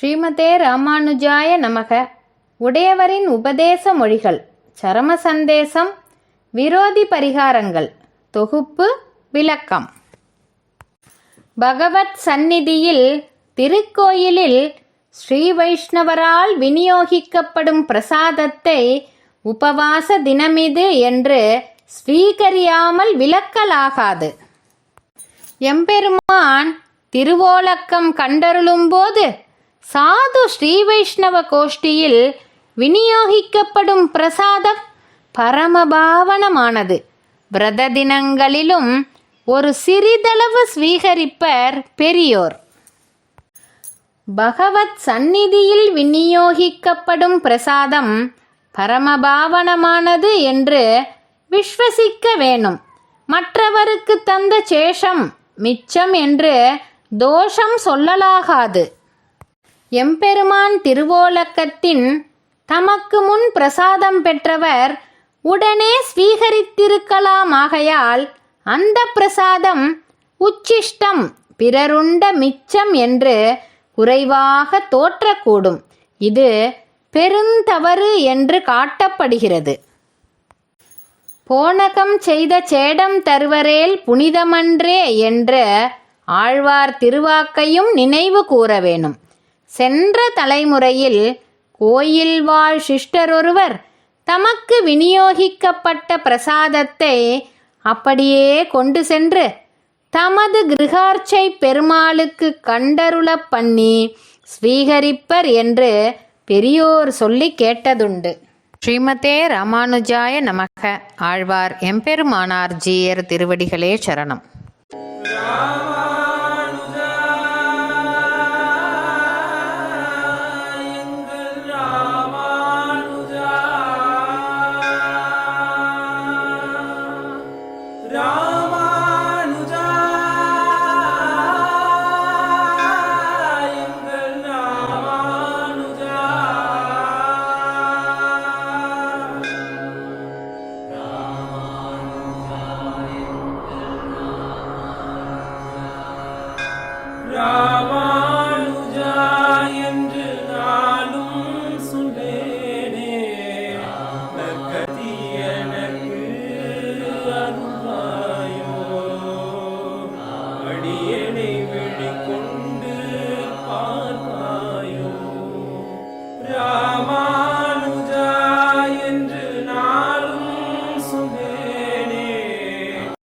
ஸ்ரீமதே ராமானுஜாய நமக. உடையவரின் உபதேச மொழிகள் சரம சந்தேசம் விரோதி பரிகாரங்கள் தொகுப்பு விளக்கம். பகவத் சந்நிதியில் திருக்கோயிலில் ஸ்ரீ வைஷ்ணவரால் விநியோகிக்கப்படும் பிரசாதத்தை உபவாச தினமிது என்று ஸ்வீகரியாமல் விலக்கலாகாது எம்பெருமான் திருவோலக்கம் கண்டருளும்போது சாது ஸ்ரீ வைஷ்ணவ கோஷ்டியில் விநியோகிக்கப்படும் பிரசாதம் பரமபாவனமானது. விரத தினங்களிலும் ஒரு சிறிதளவு ஸ்வீகரிப்பர் பெரியோர். பகவத் சந்நிதியில் விநியோகிக்கப்படும் பிரசாதம் பரமபாவனமானது என்று விஸ்வசிக்க வேணும் மற்றவருக்கு தந்த சேஷம் மிச்சம் என்று தோஷம் சொல்லலாகாது. எம்பெருமான் திருவோலக்கத்தின் தமக்கு முன் பிரசாதம் பெற்றவர் உடனே ஸ்வீகரித்திருக்கலாமாகையால் அந்த பிரசாதம் உச்சிஷ்டம் பிறருண்ட மிச்சம் என்று குறைவாக தோற்றக்கூடும். இது பெருந்தவறு என்று காட்டப்படுகிறது. போனகம் செய்த சேடம் தருவரேல் புனிதமன்றே என்ற ஆழ்வார் திருவாக்கையும் நினைவு கூற வேணும். சென்ற தலைமுறையில் கோயில் வாழ் சிஷ்டரொருவர் தமக்கு விநியோகிக்கப்பட்ட பிரசாதத்தை அப்படியே கொண்டு சென்று தமது கிருகார்ச்சை பெருமாளுக்கு கண்டருளப் பண்ணி ஸ்வீகரிப்பர் என்று பெரியோர் சொல்லி கேட்டதுண்டு. ஸ்ரீமதே ராமானுஜாய நமக. ஆழ்வார் எம்பெருமானார் ஜீயர் திருவடிகளே சரணம். எங்கள்